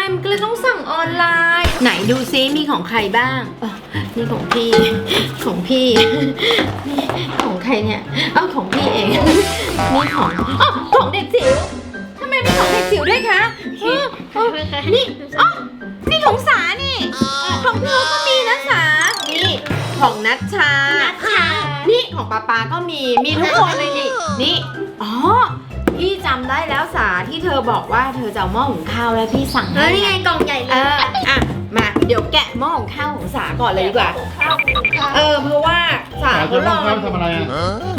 ม่ได้มันก็เลยต้องสั่งออนไลน์ ไหนดูซิมีของใครบ้างอ๋อนี่ของพี่ ของพี่ นี่ของใครเนี่ยเอ้าของพี่เอง นี่ของอ๋อของเด็กจิ๋วทำไมมีของเด็กจิ๋วด้วยคะเออเออนี่อ๋อนี่ของสานี่ ของเธอก็มีนะสา นี่ ของนัชชา นัชชา นี่ของปาปาก็มี มีทุกคนเลยนี่ นี่อ๋อพี่จำ ได้แล้วสาที่เธอบอกว่าเธอจะเอาหม้อหุงข้าวแล้วพี่สั่งเอให้อนี่ไงกล่องใหญ่เลเอยออะมาเดี๋ยวแกะหม้อหุงข้าวของสาก่อนเลยดีกว่า ข้าวข้าวเออเพราะว่าสาสาเขาจะรต้อองข้าวทำอะไรอะ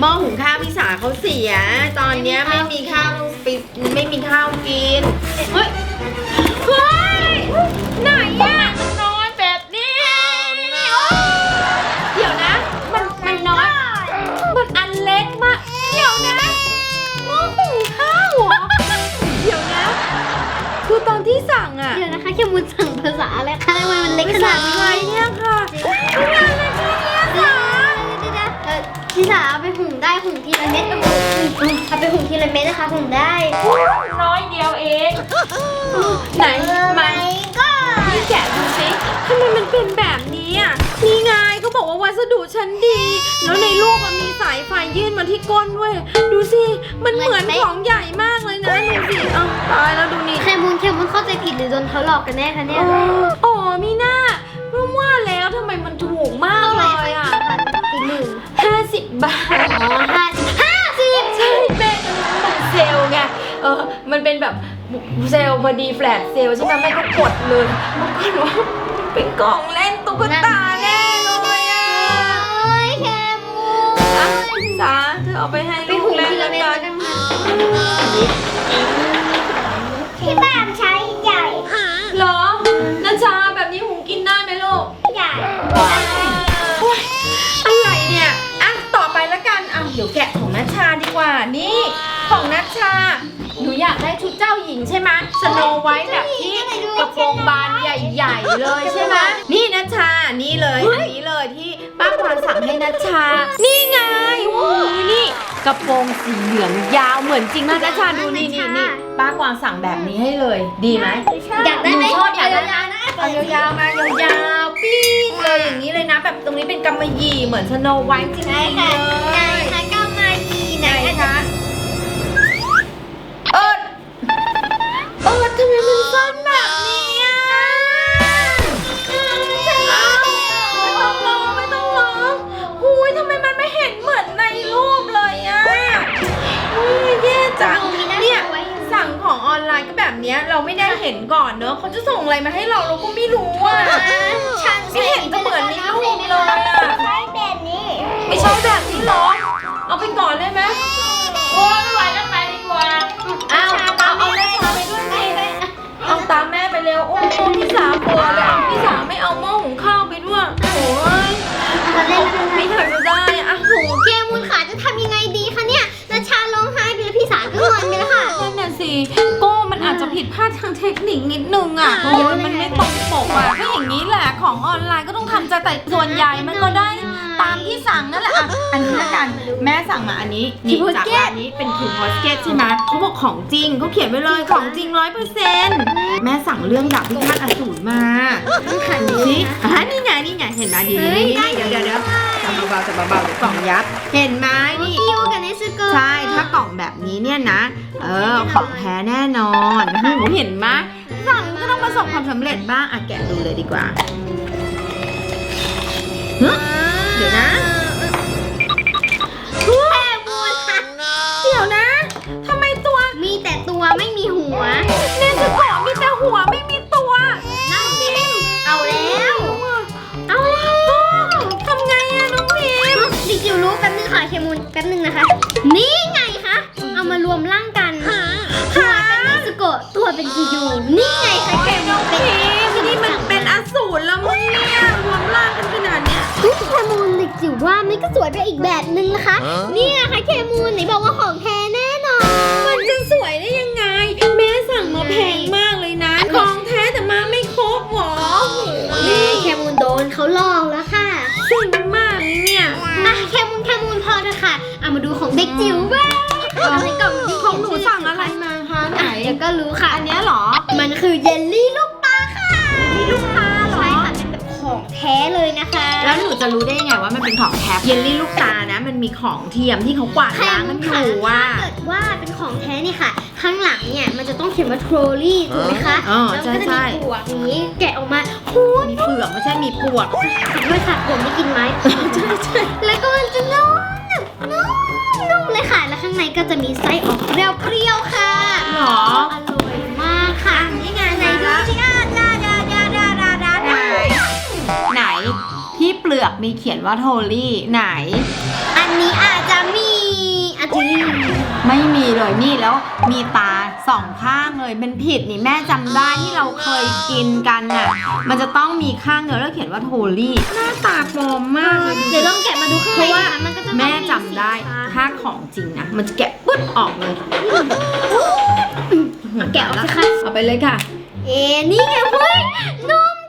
หม้อหุงข้าวพี่สาเขาเสีย ตอนเนี้ยไม่มีข้าวปิดไม่มีข้าวกินเฮ้ยเฮ้ยไหนอะ แค่มุนสั่งภาษาอะไรคะทำไมมันเล็กขนาดนี้ไทยเนี่ยค่ะทำงานอะไรเนี่ยเดี๋ยวสาเดี๋ยวเดี๋ยวเออพี่สาเอาไปหุงได้หุงทีละเม็ดเอาไปหุงเอาไปหุงทีละเม็ดนะคะหุงได้น้อยเดียวเองไหนมาก็พี่แกะดูสิทำไมมันเป็นแบบ ดุชั้นดี แล้วในรูปมันมีสายไฟยื่นมาที่ก้นด้วย ดูสิ มันเหมือนของใหญ่มากเลยนะดูสิเอ้าตายแล้วดูนี่แคมูนแคมูนเข้าใจผิดหรือโดนเขาหลอกกันแน่คะเนี่ยอ๋อมีหน้าเพราะว่าแล้วทำไมมันถูกมากเท่าไหเลร่ยอะคะอีกหนึ่งห้าสิบบาทอ๋อห้าสิบห้าสิบใช่แม่มันเซลล์ไงเออมันเป็นแบบเซลล์พอดีแฟลตเซลล์ใช่ไหมแม่ก็กดเลยมันก็ว่าเป็นกล่องเล่น เธอเอาไปให้ไปลูกหุงเล่นทีละแล้วเม็ดกัแล้วกันนค่ะที่บ้านใช้ใหญ่เหรอนัชชาแบบนี้หุงกินได้ไหมลูกใหญ่โอ๊ยอะไรเนี่ย อะ ต่อไปละกันอะเดี๋ยวแกะของนัชชาดีกว่า นี่ ของนัชชา หนูอยากได้ชุดเจ้าหญิงใช่ไหมสโนไวท์แบบที่กระโปรงบานใหญ่ ๆ เลยใช่ไหมนี่ นัชชานี่เลย อันนี้เลยที่ป้ากวางสั่งให้นัชชา นี่ไงโอ้ยนี่ กระโปรงสีเหลืองยาวเหมือนจริงมากนัชชาดูนี่นี่นี่ป้ากวางสั่งแบบนี้ให้เลย ดีไหม อยากได้ไหมชอบอยากได้ยาวๆนะเอายาวๆมายาวๆปี๊ดเลยอย่างนี้เลยนะ แบบตรงนี้เป็นกำมะหยี่เหมือนสโนไวท์จริงๆไหนเลค่ะไหนยคะก้าวมาดีไหนไหนคะคะเออเออทำไมมันสั้นแบบ น์ก็แบบเนี้ยเราไม่ได้เห็นก่อนเนอะเขาจะส่งอะไรมาให้เราเราก็ไม่รู้อะช่างไม่เห็นจะเหมือนในรูปเลยอะใช้แบบนี้ไม่ใช่แบบนี้หรอ เอาไปก่อนได้ไหมโอ้ไม่ไหวแล้วไปดีกว่าเอาเอาเอาแม่ไปด้วยสิเอาตามแม่ไปเร็วโอ้โหพี่สาวเบื่อเลยเอาพี่สาวไม่ น์ก็ต้องทำใจแต่ส่วนใหญ่มันก็ได้ตามที่สั่งนั่นแหละอะอันนี้ละกันแม่สั่งมาอันนี้นี่คิวโพสจากเก็ต ร้านนี้เป็นคิวโพสเกตใช่ไหมเขาบอกของจริงเขาเขียนไว้เลยของจริงร้อยเปอร์เซ็นต์แม่สั่งเรื่องดาบพิฆาตอสูรมาขันดูนี้สิอะนี่ไงนี่ไงเห็นไหมดีเฮ้นี่ยนี่ได้ เดี๋ยวเดี๋ยวเดี๋ยวจับเบาๆจับเบาๆเดี๋ยวกล่องยับ เห็นไหมนี่ คิวกับเนสโกใช่ ถ้ากล่องแบบนี้เนี่ยนะ เออ ของแท้แน่นอนหนูเห็นไหมสั่งก็ต้องประสบความสำเร็จบ้าง อะแกะดูเลยดีกว่า เฮ้ นก็สวยไปอีกแบบนึงนะคะนี่ไงคะเคมูลไหนบอกว่าของแท้แน่นอน มันจะสวยได้ยังไง แม่สั่งมาแพงมากเลยนะของแท้แต่มาไม่ครบหรอนี่แคมูลโดนเขาลอกแล้วค่ะ สิ่งมากเนี่ยอะแคมูลแคมูลพอเถอะค่ะเอามาดูของเด็กจิ๋วบ้าง จะรู้ได้ยังไงว่ามันเป็นของแท้เยลลี่ลูกตานะ มันมีของเทียมที่เขากวาดแค่ล้างกัมันนอค่ะยู่ว่า ถ้าเกิดว่าเป็นของแท้นี่ค่ะ ข้างหลังเนี่ยมันจะต้องเขียนว่า trolley ถูกไหมคะอ๋อแล้วมันก็จะใช่มีใช่ ปวกอย่างนี้แกะออกมาหูมีเปลือกไม่ใช่มีปวก ด้วยค่ะผมไม่กินไม้ ใช่ใช่แล้วก็มันจะนุ่มนุ่มนุ่มเลยค่ะ แล้วข้างในก็จะมีไส้ออกเปรี้ยวๆค่ะ หรอ ลือกมีเขียนว่าโทลี่ไหน อันนี้อาจจะมีอาจจะมีไม่มีเลยนี่แล้วมีตาสองข้างเลยเป็นผิดนี่แม่จำได้ที่เราเคยกินกันน่ะมันจะต้องมีข้างเดียวแล้วเขียนว่าโทลี่หน้าตาปลอมมากเลยดูสิ เดี๋ยวลองแกะมาดูข้างเพในราะว่านะคะมันก็จะต้องแม่จำได้สีฟ้า ถ้าของจริงนะมันจะแกะปึ๊ดออกเลยแกะออกสิคะ เอาไปเลยค่ะ เอ๊ะนี่ไงเฮ้ยนุ่ม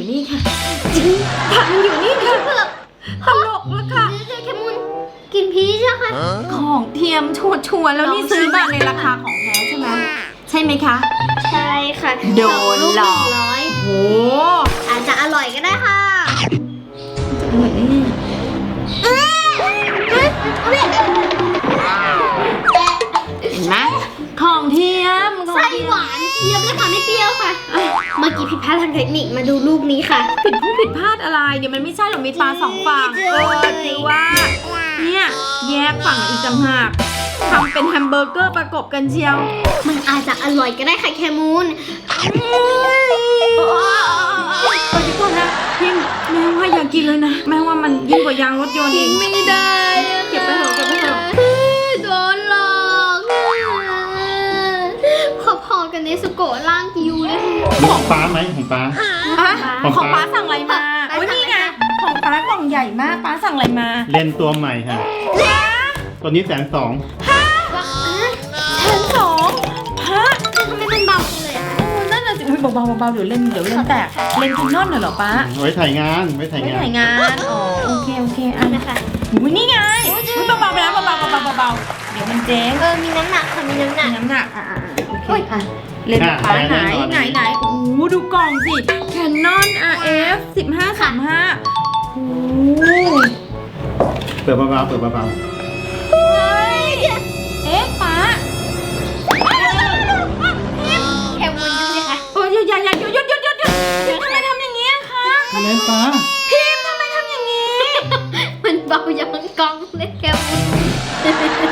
อยู่นี่ค่ะจริงตามันอยู่นี่ค่ะเผือกตลกแล้วค่ะเดี๋ยวๆแคมุนกินพีชอะค่ะของเทียมชัวชัวร์ๆแล้วนี่ซื้อมาในราคาของแท้ใช่ไหมใช่ไหมคะ ใช่ค่ะโดนสงหลอกนึ่งร้อยโหอาจจะอร่อยก็ได้ค่ะเหมือนนี่เห็นไหมของเทียมของไส้เทียหมวาน เทียมเลยค่ะไม่เปรี้ยวค่ะเมื่อกี้ผิดพลาดทางเทคนิคมาดูลูกนี้ค่ะ ผิดผู้ผิดพลาดอะไรเดี๋ยวมันไม่ใช่หรอกมีปลาสองฝั่งจริเองอถือว่า เนี่ยแยกฝั่งอีกต่างหากทำเป็นแฮมเบอร์เกอร์ประกบกันเชียว มันอาจจะอร่อยก็ได้ค่ะแคมูนไปดีกว่านะพิมแม่ว่าอย่ากินเลยนะ แม่ว่ามันยิ่งกว่ายางรถยนต์อีกไม่ได้ พอๆกันในสโกะล่างกิวเลยของป้าไหมของป้า อะของของป๊า ป้าสั่งอะไรมาป๊าโอ้ยสั่งนี่ไงอะไรคะของป้ากล่องใหญ่มากป้าสั่งอะไรมา เล่นตัวใหม่ค่ะ ตัวนี้แสนสองว่าเอ๊ะแทนสองฮะทำไมมันเบาจังเลยอะคะโอ้นั่นน่ะสิอุ๊ยเบาๆเบาๆเดี๋ยวเล่นเดี๋ยวเล่นแตกเล่นคินนอนน่ะเหรอป้าไว้ถ่ายงานไว้ถ่ายไม่งาน ถ่ายงานอ๋อโอเคโอเคอะนะคะ อุ้ยนี่ไงอุ้ยเบาๆไปแล้วเบาๆเบาๆเบาๆเดี๋ยวมันเจ๊งเออมีน้ำหนักค่ะมีน้ำหนัมีกน้ำหนักอะอะอะโอ เคอุ๊ยอะเล่นป้าไหนไหน ไหนโอ้โหดูกล่องสิ Canon RF 1535โอ้โหเปิดเบาๆเปิดเบาเฮ้ยเอ๊ะป้าแคมูนดูสิคะโอ้ยอย่าอย่าหยุดหยุดหยุดหยุดหยุดหยุดทำไมทำอย่างนี้อะคะๆเล่นป้าพิมพ์ทำไมทำอย่างนี้ มันเบาอย่างกองเลยแคมูน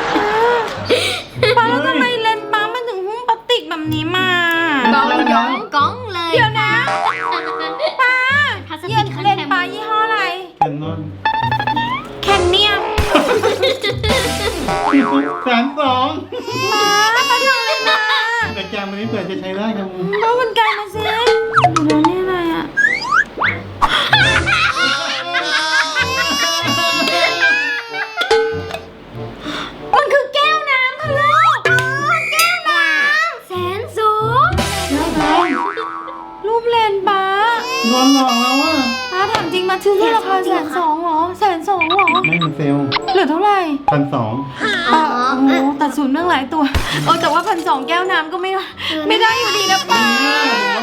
องป้าป้าทำอะไรมาแต่แกมวันนี้เปิดจะใช้ได้ครับป้ามันไกลมาสิ แสนสองเหรอแสนสองเหรอ ไม่มันเซลล์เหลือเท่าไหร่พันสองอ๋อโอ้โหตัดศูนย์เรื่องหลายตัวโอ้แต่ว่าพันสองแก้วน้ำก็ไม่ไม่ได้อยู่ดีนะป้า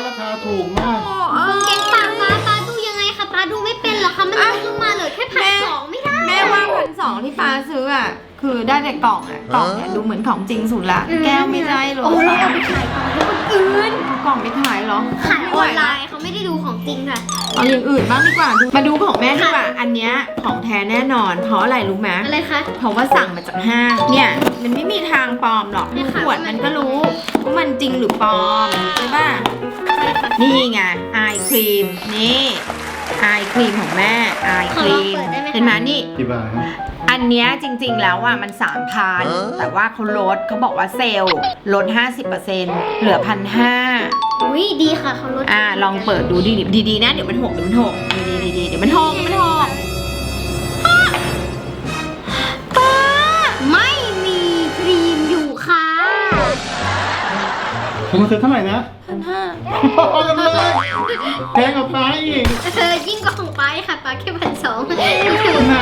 ราคาถูกมากโอ้กางเกงปากป้าป้าดูยังไงคะป้าดูไม่เป็นเหรอคะมันลดลงมาเหลือแค่พันสองไม่ได้แม่ ว่าพันสองที่ป้าซื้ออะคือได้แต่กล่องอะกล่องเนี่ยดูเหมือนของจริงสุดละ แก้วไม่ได้หรอกโอ้ยเอาไปขายต่อให้คนอื่นเอากล่องไปขายเหรอขายออนไลน์เขาไม่ได้ดูของจริงค่ะ เอาอย่างอื่นบ้างดีกว่าดูมาดูของแม่ดีกว่า อันเนี้ยของแท้แน่นอน เพราะอะไรรู้ไหมอะไรคะ เพราะว่าสั่งมาจากห้าง เนี่ยมันไม่มีทางปลอมหรอกเนี่ดูยค่ะขวดมันก็รู้ว่ามันจริงหรือปลอมใช่ป่ะใช่ค่ะนี่ไงไอครีมนี่ ไอครีมของแม่ไอครีมขอลองเปิดได้ไหมคะ เห็นไหมนี่กี่บาทครับอันเนี้ยจริงๆแล้วอะมัน 3,000 แต่ว่าเขาลดเขาบอกว่าเซลล์ลด 50%เหลือพันห้าอุ้ยดีค่ะเขาลดอ่าลองเปิดดูดีๆดีๆนะ เดี๋ยวมันหกเดี๋ยวมันหกดีๆดีๆเดี๋ยวมันหกเดี๋ยวมันห ผมมาซื้อเท่าไหร่นะพันห้าพอกันเลยแพงกว่าป้าอีกเธอยิ่งกว่าของป้าอีกค่ะป้าแค่พันสองไหนมันมีอะไร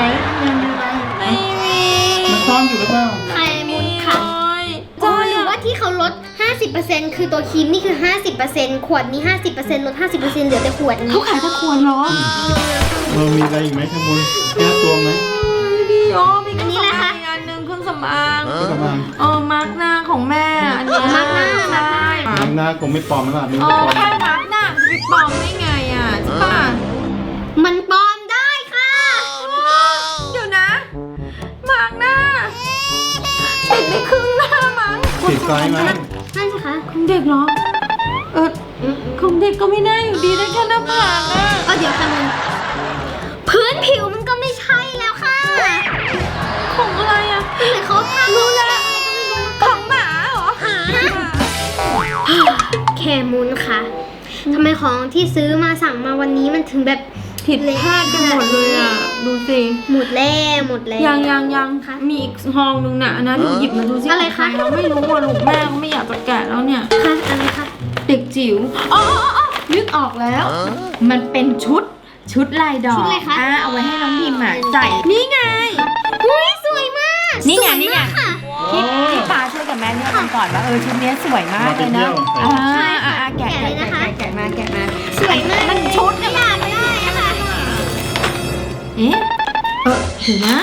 ไม่มีมันซ่อนอยู่หรือเปล่าไข่มุนค่ะโอ้ยอ๋อหรือว่าที่เขาลด50% 50%คือตัวครีมนี่คือ 50%ขวดนี้ 50%ลด 50%เหลือแต่ขวดนี้เขาขายตะขวดเหรอเออมีอะไรอีกไหมขโมยแก้ตัวไหมพี่โอ้มีอันนี้แหละค่ะอีกอันหนึ่งเครื่องสำอางก็ประมาณเออมาร์กหน้าของแม่ หางหน้าคงไม่ปลอมแล้วล่ะไม่เอปลออมแค่มาร์กหน้าจะไปปลอมได้ไงอะใช่ป่ะมันปลอมได้ค่ะเดี๋ยวนะมาร์กหน้าติดไม่ครึ่งหน้ามั้งติดไซส์ไหมนั่นสิคะของเด็กเหรอ เออของเด็กก็ไม่ได้อยู่ดีได้แค่หน้าผากอะ เออเดี๋ยวค่ะมันพื้นผิวมัน มูลค่ะทำไมของที่ซื้อมาสั่งมาวันนี้มันถึงแบบผิดพลาดกันหมดเลยอะ ดูสิหมดแล้วหมดแล้วยังยังยังคะมีอีกซองนึงน่ะอันนั้นหยิบมาดูสิอะไรคะเราไม่รู้ว่าลูกแม่ก็ไม่อยากจะแกะแล้วเนี่ย ค่ะอะไรคะเด็กจิ๋วอ๋ออ๋ออ๋อนึกออกแล้ว มันเป็นชุดชุดลายดอกชุดอะไรคะ อ่าเอาไว้ให้น้องพิมอะใส่นี่ไงอุ้ยสวยมาก นี่ไงสวยนี่ไงมากค่ะที่ที่ปาช่วยกับแม่เนี่ยกันก่อนว่าเออชุดเนี้ยสวยมากเลยนะอ่าใช่ค่ะอ่าแกะแกะเลยแกะนะคะแกะแกะมาแกะมาสวยมากมันชุดไม่อยากไม่ได้อะค่ะเอ๊ะเออถือนะ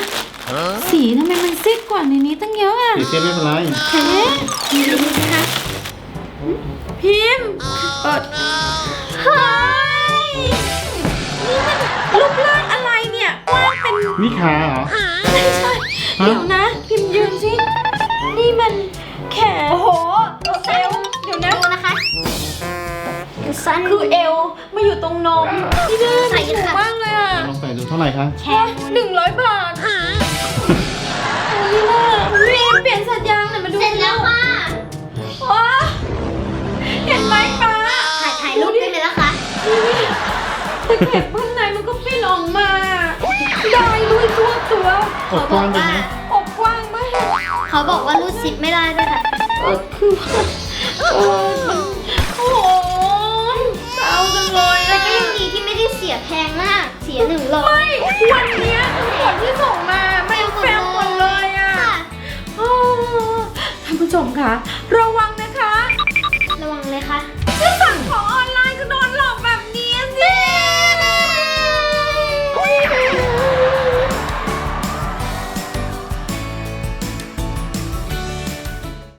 สีทำไมมันซีดกว่าในนี้ตั้งเยอะอะติดเส้นไม่เป็นไรเอ๊ะนี่นะคะพิมพ์เปิดเฮ้ยนี่มันรูปร่างอะไรเนี่ยกว้างเป็นนี่ขาเหรอ สั้น คือเอวมาอยู่ตรงนมที่นี่ใส่ถูกค่ะ มากเลยอะลองใส่ดูเท่าไหร่คะแค่หนึ่งร้อยบาทโอ้ยน่าพิมพ์เปลี่ยนสัญญางหน่อยมาดูเสร็จแล้วค่ะว้าเห็นไหมป้าถ่ายถ่ายรูปได้ไหมล่ะคะแต่เข็บข้างในมันก็ปิ้นออกมา ได้ด้วยทั่วตัวอกกว้างไปไหมอกกว้างมาก เขาบอกว่ารูดซิปไม่ได้ด้วยค่ะเออคือว่าเออ สียหนึ่งร้อยไม่วันเนี้ยทั้งหมดที่ส่งมาไม่แฟมหมดเลยอะค่ะ โอ้ท่านผู้ชมคะเรา